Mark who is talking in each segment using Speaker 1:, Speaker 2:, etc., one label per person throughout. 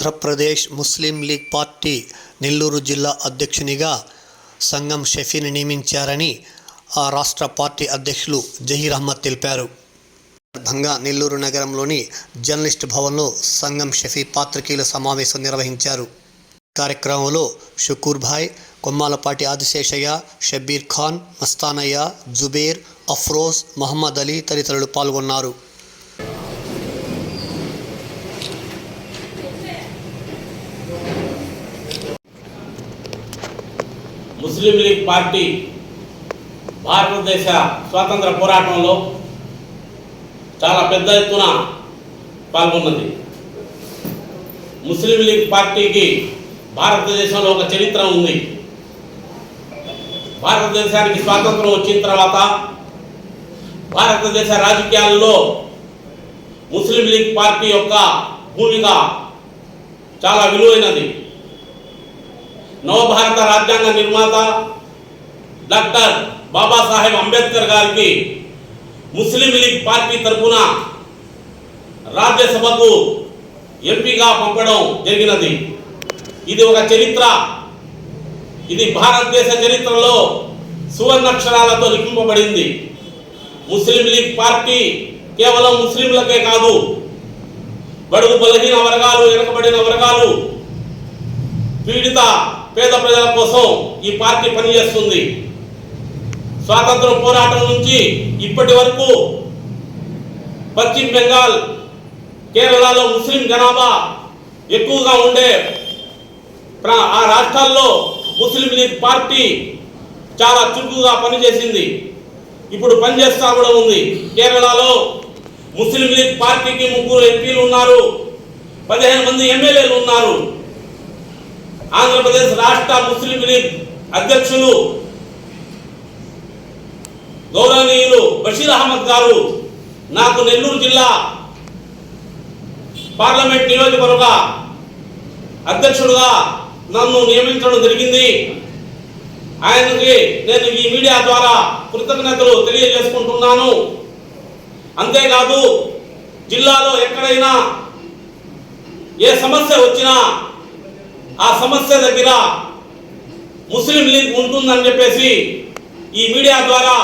Speaker 1: Andhra Pradesh Muslim League party Nellore జిల్లా అధ్యక్షునిగా సంగం షఫీని నియమించారని ఆ రాష్ట్ర పార్టీ అధ్యక్షులు జహీర్ అహ్మద్ తెలిపారు. సందర్భంగా నెల్లూరు నగరంలోని జర్నలిస్ట్ భవన్లో సంగం షఫీ పాత్రికేయుల సమావేశం నిర్వహించారు. కార్యక్రమంలో షుకూర్భాయ్ కొమ్మాలపాటి ఆదిశేషయ్య షబ్బీర్ ఖాన్ మస్తానయ్య జుబేర్ అఫ్రోజ్ మహమ్మద్ అలీ తదితరులు పాల్గొన్నారు.
Speaker 2: ముస్లిం లీగ్ పార్టీ భారతదేశ స్వాతంత్ర పోరాటంలో చాలా పెద్ద ఎత్తున పాల్గొన్నది. ముస్లిం లీగ్ పార్టీకి భారతదేశంలో ఒక చరిత్ర ఉంది. భారతదేశానికి స్వాతంత్రం వచ్చిన తర్వాత భారతదేశ రాజకీయాల్లో ముస్లిం లీగ్ పార్టీ యొక్క భూమిక చాలా విలువైనది. నవభారత రాజ్యాంగ నిర్మాత డాక్టర్ బాబాసాహెబ్ అంబేద్కర్ గారికి ముస్లిం లీగ్ పార్టీ తరఫున రాజ్యసభకు ఎంపీగా పంపడం జరిగినది. ఇది ఒక చరిత్ర. ఇది భారతదేశ చరిత్రలో సువర్ణక్షరాలతో లిఖింపబడింది. ముస్లిం లీగ్ పార్టీ కేవలం ముస్లింలకే కాదు బడుగు బలహీన వర్గాలు వెనుకబడిన వర్గాలు పీడిత పేద ప్రజల కోసం ఈ పార్టీ పనిచేస్తుంది. స్వాతంత్ర పోరాటం నుంచి ఇప్పటి వరకు పశ్చిమ బెంగాల్ కేరళలో ముస్లిం జనాభా ఎక్కువగా ఉండే ప్రా- ఆ రాష్ట్రాల్లో ముస్లిం లీగ్ పార్టీ చాలా చురుకుగా పనిచేసింది. ఇప్పుడు పనిచేస్తా కూడా ఉంది. కేరళలో ముస్లిం లీగ్ పార్టీకి ముగ్గురు ఎంపీలు ఉన్నారు. పదిహేను మంది ఎమ్మెల్యేలు ఉన్నారు. ఆంధ్రప్రదేశ్ రాష్ట్ర ముస్లిం లీగ్ అధ్యక్షులు గౌరవనీయులు బషీర్ అహ్మద్ గారు నాకు నెల్లూరు జిల్లా పార్లమెంట్ నియోజకవర్గ అధ్యక్షుడుగా నన్ను నియమించడం జరిగింది. ఆయనకి నేను ఈ మీడియా ద్వారా కృతజ్ఞతలు తెలియజేసుకుంటున్నాను. అంతేకాదు జిల్లాలో ఎక్కడైనా ఏ సమస్య వచ్చినా ఆ సమస్య దగ్గర ముస్లిం లీగ్ ఉంటుందని చెప్పేసి ఈ మీడియా ద్వారా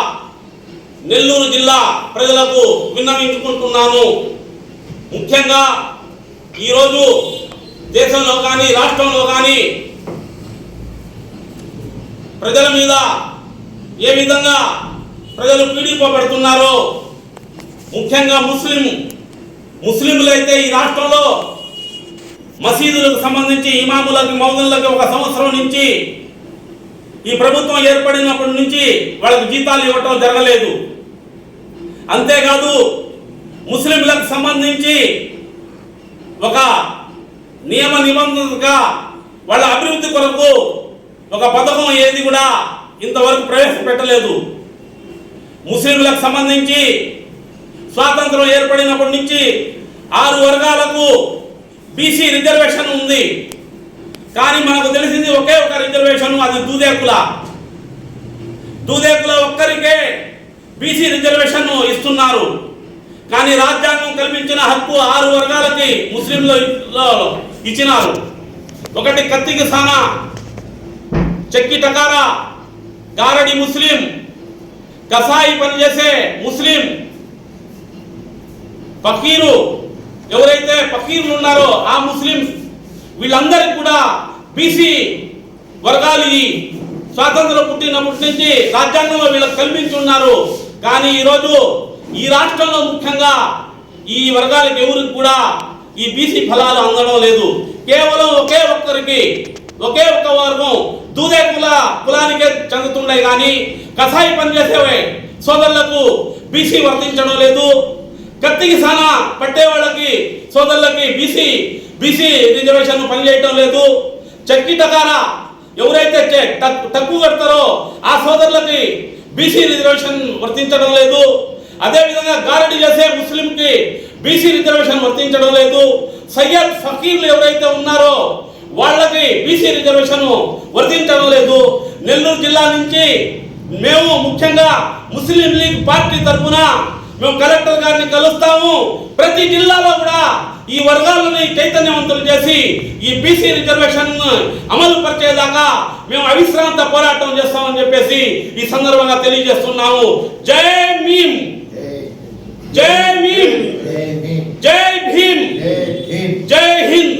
Speaker 2: నెల్లూరు జిల్లా ప్రజలకు విన్నవించుకుంటున్నాను. ముఖ్యంగా ఈరోజు దేశంలో కానీ రాష్ట్రంలో కానీ ప్రజల మీద ఏ విధంగా ప్రజలు పీడిపోబడుతున్నారో ముఖ్యంగా ముస్లిం ముస్లింలు అయితే ఈ రాష్ట్రంలో మసీదులకు సంబంధించి ఇమాములకి మౌదులకి ఒక సంవత్సరం నుంచి ఈ ప్రభుత్వం ఏర్పడినప్పటి నుంచి వాళ్ళకి జీతాలు ఇవ్వటం జరగలేదు. అంతేకాదు ముస్లింలకు సంబంధించి ఒక నియమ నిబంధనగా వాళ్ళ అభివృద్ధి కొరకు ఒక పథకం ఏది కూడా ఇంతవరకు ప్రవేశపెట్టలేదు. ముస్లింలకు సంబంధించి స్వాతంత్రం ఏర్పడినప్పటి నుంచి ఆరు వర్గాలకు బీసీ రిజర్వేషన్ ఉంది. కానీ మనకు తెలిసింది ఒకే ఒక రిజర్వేషన్ అది దూదేకుల. దూదేకుల ఒక్కరికే బీసీ రిజర్వేషన్ ఇస్తున్నారు. కానీ రాజ్యాంగం కల్పించిన హక్కు ఆరు వర్గాలకి ముస్లింలు ఇచ్చినారు. ఒకటి కత్తికి సానా చెక్కి టకారా గారడి ముస్లిం కసాయి పనిచేసే ముస్లిం ఫకీరు ఎవరైతే ఫకీర్లు ఉన్నారో ఆ ముస్లిం వీళ్ళందరికీ కూడా బీసీ వర్గాలు ఈ స్వాతంత్రం పుట్టినప్పటి నుంచి రాజ్యాంగంలో వీళ్ళకి కల్పించున్నారు కానీ ఈరోజు ఈ రాష్ట్రంలో ముఖ్యంగా ఈ వర్గాలకు ఎవరికి కూడా ఈ బీసీ ఫలాలు అందడం లేదు. కేవలం ఒకే ఒక్కరికి ఒకే ఒక్క వర్గం దూదే కుల కులానికే చెందుతుండే కానీ కసాయి పనిచేసేవే సోదరులకు బీసీ వర్తించడం లేదు. కత్తికి సానా పట్టే వాళ్ళకి సోదరులకి బీసీ బీసీ రిజర్వేషన్ పనిచేయటం లేదు. చక్కి టకారా ఎవరైతే తక్కువ కడతారో ఆ సోదరులకి బీసీ రిజర్వేషన్ వర్తించడం లేదు. అదేవిధంగా గారడీ చేసే ముస్లింకి బీసీ రిజర్వేషన్ వర్తించడం లేదు. సయ్యద్ ఫకీర్లు ఎవరైతే ఉన్నారో వాళ్ళకి బీసీ రిజర్వేషన్ వర్తించడం లేదు. నెల్లూరు జిల్లా నుంచి మేము ముఖ్యంగా ముస్లిం లీగ్ పార్టీ తరఫున మేము కలెక్టర్ గారిని కలుస్తాము. ప్రతి జిల్లాలో కూడా ఈ వర్గాలని చైతన్యవంతులు చేసి ఈ బీసీ రిజర్వేషన్ అమలు పరిచేదాకా మేము అవిశ్రాంత పోరాటం చేస్తామని చెప్పేసి ఈ సందర్భంగా తెలియజేస్తున్నాము. జై భీమ్! జై భీమ్! జై భీమ్! జై హింద్!